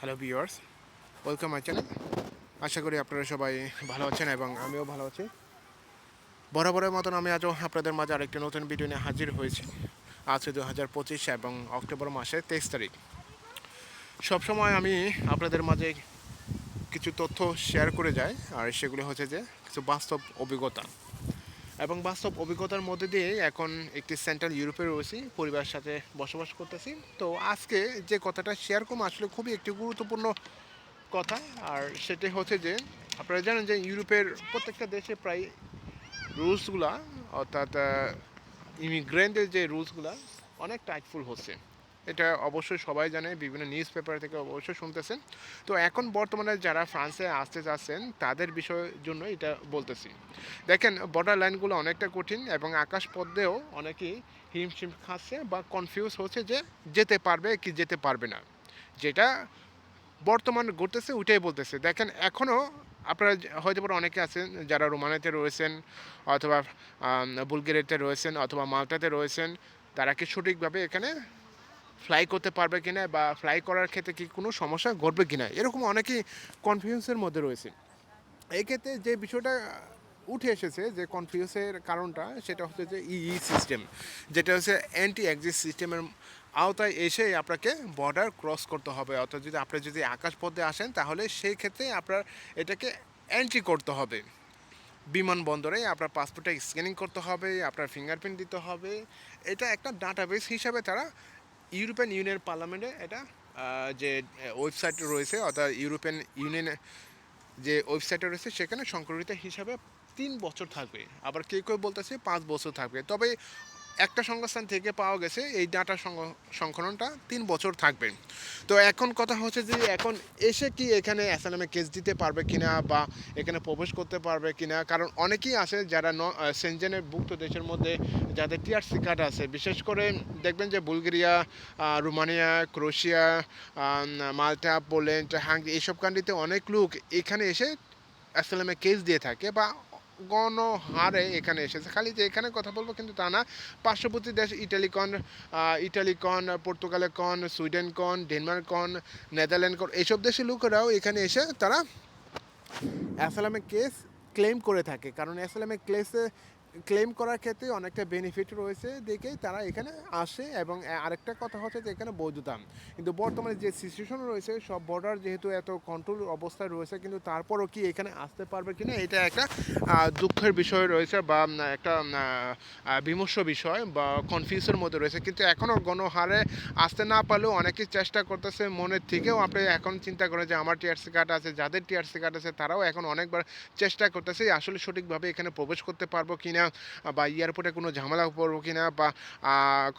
Hello viewers welcome my channel আশা করি আপনারা সবাই ভালো আছেন এবং আমিও ভালো আছি। বরাবরের মতন আমি আজও আপনাদের মাঝে আরেকটি নতুন ভিডিও নিয়ে হাজির হয়েছি। আজ দু হাজার পঁচিশ এবং অক্টোবর মাসের তেইশ তারিখ। সবসময় আমি আপনাদের মাঝে কিছু তথ্য শেয়ার করে যাই, আর সেগুলো হচ্ছে যে কিছু বাস্তব অভিজ্ঞতা। এবং বাস্তব অভিজ্ঞতার মধ্যে দিয়ে এখন একটি সেন্ট্রাল ইউরোপে রয়েছি, পরিবারের সাথে বসবাস করতেছি। তো আজকে যে কথাটা শেয়ার করব আসলে খুবই একটি গুরুত্বপূর্ণ কথা, আর সেটি হচ্ছে যে, আপনারা জানেন যে ইউরোপের প্রত্যেকটা দেশে প্রায় রুলসগুলা, অর্থাৎ ইমিগ্রেন্টের যে রুলসগুলা অনেক টাইটফুল হচ্ছে। এটা অবশ্যই সবাই জানে, বিভিন্ন নিউজ পেপার থেকে অবশ্যই শুনতেছেন। তো এখন বর্তমানে যারা ফ্রান্সে আসতে চাচ্ছেন তাদের বিষয়ের জন্য এটা বলতেছি। দেখেন বর্ডার লাইনগুলো অনেকটা কঠিন এবং আকাশ পথেও অনেকেই হিমশিম খাচ্ছে বা কনফিউজ হচ্ছে যে যেতে পারবে কি যেতে পারবে না। যেটা বর্তমান ঘটতেছে, ওইটাই বলতেছে। দেখেন এখনও আপনারা হয়তো পারে অনেকে আছেন যারা রোমানিয়াতে রয়েছেন অথবা বুলগেরিয়াতে রয়েছেন অথবা মাল্টাতে রয়েছেন, তারা কি সঠিকভাবে এখানে ফ্লাই করতে পারবে কিনা বা ফ্লাই করার ক্ষেত্রে কি কোনো সমস্যা ঘটবে কিনা, এরকম অনেকেই কনফিউজের মধ্যে রয়েছে। এই ক্ষেত্রে যে বিষয়টা উঠে এসেছে যে কনফিউজের কারণটা, সেটা হচ্ছে যে ইই সিস্টেম যেটা হচ্ছে অ্যান্টি এক্সিস সিস্টেমের আওতায় এসে আপনাকে বর্ডার ক্রস করতে হবে। অর্থাৎ যদি আপনি যদি আকাশপথে আসেন, তাহলে সেই ক্ষেত্রে আপনার এটাকে এন্ট্রি করতে হবে। বিমানবন্দরে আপনার পাসপোর্টটা স্ক্যানিং করতে হবে, আপনার ফিঙ্গারপ্রিন্ট দিতে হবে। এটা একটা ডাটাবেস হিসাবে তারা ইউরোপিয়ান ইউনিয়নের পার্লামেন্টে এটা যে ওয়েবসাইট রয়েছে, অর্থাৎ ইউরোপিয়ান ইউনিয়নের যে ওয়েবসাইটে রয়েছে, সেখানে সংরক্ষিত হিসাবে তিন বছর থাকবে। আবার কেউ কেউ বলতেছে পাঁচ বছর থাকবে। তবে একটা সংস্থান থেকে পাওয়া গেছে এই ডাটা সংকলনটা তিন বছর থাকবে। তো এখন কথা হচ্ছে যে এখন এসে কি এখানে অ্যাসালামে কেস দিতে পারবে কিনা বা এখানে প্রবেশ করতে পারবে কিনা? কারণ অনেকেই আছে যারা ন সেনজেনের ভুক্ত দেশের মধ্যে যাদের টিআরসি কার্ড আছে। বিশেষ করে দেখবেন যে বুলগেরিয়া রোমানিয়া ক্রোয়েশিয়া আম, মাল্টা পোল্যান্ড হাঙ্গি এইসব কান্ট্রিতে অনেক লোক এখানে এসে অ্যাসালামে কেস দিয়ে থাকে বা গণহারে এখানে এসেছে। খালি যে এখানে কথা বলব কিন্তু তা না। পার্শ্ববর্তী দেশ ইটালিকন ইটালিকন আহ, ইটালি কন পর্তুগালে কন সুইডেন কন ডেনমার্ক কন নেদারল্যান্ড কন এইসব দেশের লোকেরাও এখানে এসে তারা অ্যাসালামের কেস ক্লেম করে থাকে। কারণ অ্যাসালামে কেসে ক্লেম করার ক্ষেত্রে অনেকটা বেনিফিট রয়েছে দেখেই তারা এখানে আসে এবং আরেকটা কথা হচ্ছে যে এখানে বৈধতা কিন্তু বর্তমানে যে সিচুয়েশন রয়েছে, সব বর্ডার যেহেতু এত কন্ট্রোল অবস্থায় রয়েছে, কিন্তু তারপরও কি এখানে আসতে পারবে কিনা, এটা একটা দুঃখের বিষয় রয়েছে বা একটা বিমর্ষ বিষয় বা কনফিউজের মধ্যে রয়েছে। কিন্তু এখনও গণহারে আসতে না পারলেও অনেকেই চেষ্টা করতেছে মনের থেকেও। আপনি এখন চিন্তা করেন যে আমার টিআরসি কার্ড আছে, যাদের টিআরসি কার্ড আছে, তারাও এখন অনেকবার চেষ্টা করতেছে আসলে সঠিকভাবে এখানে প্রবেশ করতে পারব কিনা। বা এয়ারপোর্টে কোনো ঝামেলা পড়ব কিনা, বা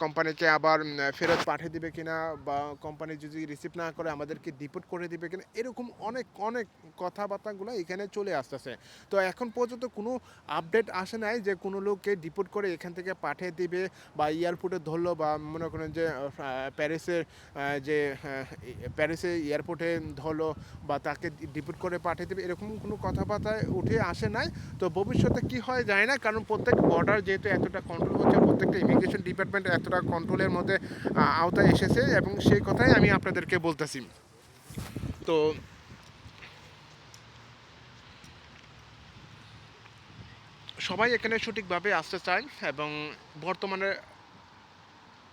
কোম্পানিকে আবার ফেরত পাঠিয়ে দিবে কিনা, বা কোম্পানি যদি রিসিভ না করে আমাদেরকে ডিপোর্ট করে দিবে কিনা, এরকম অনেক অনেক কথাবার্তাগুলো এখানে চলে আসতেছে। তো এখন পর্যন্ত কোনো আপডেট আসে নাই যে কোনো লোককে ডিপোর্ট করে এখান থেকে পাঠিয়ে দিবে, বা এয়ারপোর্টে ধরলো, বা মনে করেন যে প্যারিসের যে প্যারিসে এয়ারপোর্টে ধরলো, বা তাকে ডিপোর্ট করে পাঠিয়ে দেবে, এরকম কোনো কথাবার্তায় উঠে আসে নাই। তো ভবিষ্যতে কি হয় যায় না, কারণ প্রত্যেক বর্ডার যেহেতু এতটা কন্ট্রোল হচ্ছে, প্রত্যেকটা ইমিগ্রেশন ডিপার্টমেন্ট এতটা কন্ট্রোলের মধ্যে আওতায় এসেছে এবং সেই কথাই আমি আপনাদেরকে বলতেছি। তো সবাই এখানে সঠিকভাবে আসতে চায় এবং বর্তমানে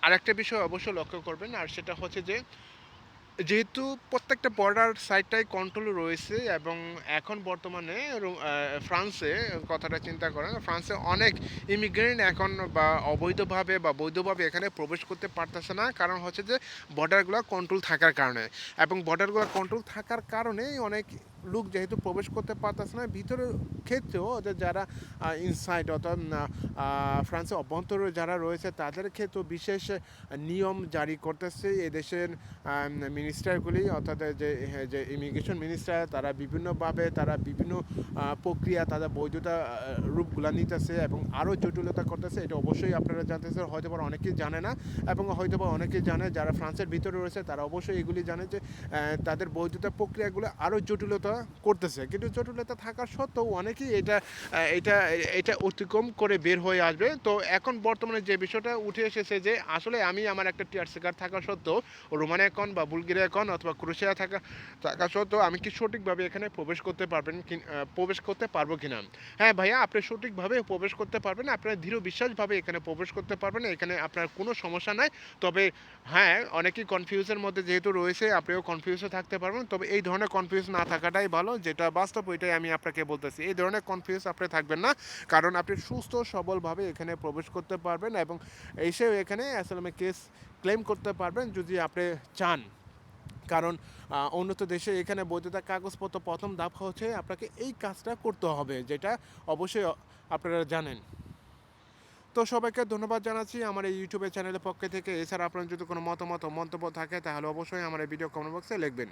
আরেকটা বিষয় অবশ্যই লক্ষ্য করবেন, আর সেটা হচ্ছে যে যেহেতু প্রত্যেকটা বর্ডার সাইডটাই কন্ট্রোল রয়েছে এবং এখন বর্তমানে ফ্রান্সে কথাটা চিন্তা করেন ফ্রান্সে অনেক ইমিগ্রেন্ট এখন বা অবৈধভাবে বা বৈধভাবে এখানে প্রবেশ করতে পারতেছে না। কারণ হচ্ছে যে বর্ডারগুলো কন্ট্রোল থাকার কারণে। এবং বর্ডারগুলো কন্ট্রোল থাকার কারণেই অনেক লোক যেহেতু প্রবেশ করতে পারতেছে না, ভিতরের ক্ষেত্রেও যারা ইনসাইড অর্থাৎ ফ্রান্সের অভ্যন্তরে যারা রয়েছে, তাদের ক্ষেত্রেও বিশেষ নিয়ম জারি করতেছে। এদেশের মিনিস্টারগুলি অর্থাৎ যে যে ইমিগ্রেশন মিনিস্টার তারা বিভিন্নভাবে, তারা বিভিন্ন প্রক্রিয়া, তাদের বৈধতা রূপগুলা নিতেছে এবং আরও জটিলতা করতেছে। এটা অবশ্যই আপনারা জানতেছেন হয়তো বা অনেকেই জানে না এবং হয়তো বা অনেকেই জানে, যারা ফ্রান্সের ভিতরে রয়েছে, তারা অবশ্যই এগুলি জানে যে তাদের বৈধতা প্রক্রিয়াগুলো আরও জটিলতা করতেছে। কিন্তু জটিলতা থাকা সত্ত্বেও অনেকেই এটা এটা এটা অতিক্রম করে বের হয়ে আসবে। তো এখন বর্তমানে যে বিষয়টা উঠে এসেছে যে, আসলে আমি আমার একটা টিয়ার শিকার থাকা সত্ত্বেও রোমান অ্যাকাউন্ট বা বুলগেরিয়া অ্যাকাউন্ট অথবা ক্রোশিয়া থাকা থাকা সত্ত্বেও আমি কি সঠিকভাবে এখানে প্রবেশ করতে পারবেন কি প্রবেশ করতে পারব কিনা? হ্যাঁ ভাইয়া, আপনি সঠিকভাবে প্রবেশ করতে পারবেন, আপনার দৃঢ় বিশ্বাসভাবে এখানে প্রবেশ করতে পারবেন, এখানে আপনার কোনো সমস্যা নাই। তবে হ্যাঁ অনেকেই কনফিউজের মধ্যে যেহেতু রয়েছে, আপনিও কনফিউজে থাকতে পারবেন। তবে এই ধরনের কনফিউজ না থাকাটাই ভালো, যেটা বাস্তব ওইটাই আমি আপনাকে বলতেছি। এই ধরনের কনফিউজ আপনি থাকবেন না, কারণ আপনি সুস্থ, সবলভাবে এখানে প্রবেশ করতে পারবেন এবং এসেও এখানে আসলে কেস ক্লেম করতে পারবেন যদি আপনি চান। কারণ উন্নত দেশে এখানে বৈধতা কাগজপত্র প্রথম ধাপ হচ্ছে আপনাকে এই কাজটা করতে হবে, যেটা অবশ্যই আপনারা জানেন। তো সবাইকে ধন্যবাদ জানাচ্ছি আমার এই ইউটিউবের চ্যানেলের পক্ষ থেকে। এছাড়া আপনার যদি কোনো মতামত মন্তব্য থাকে, তাহলে অবশ্যই আমার এই ভিডিও কমেন্ট বক্সে লিখবেন।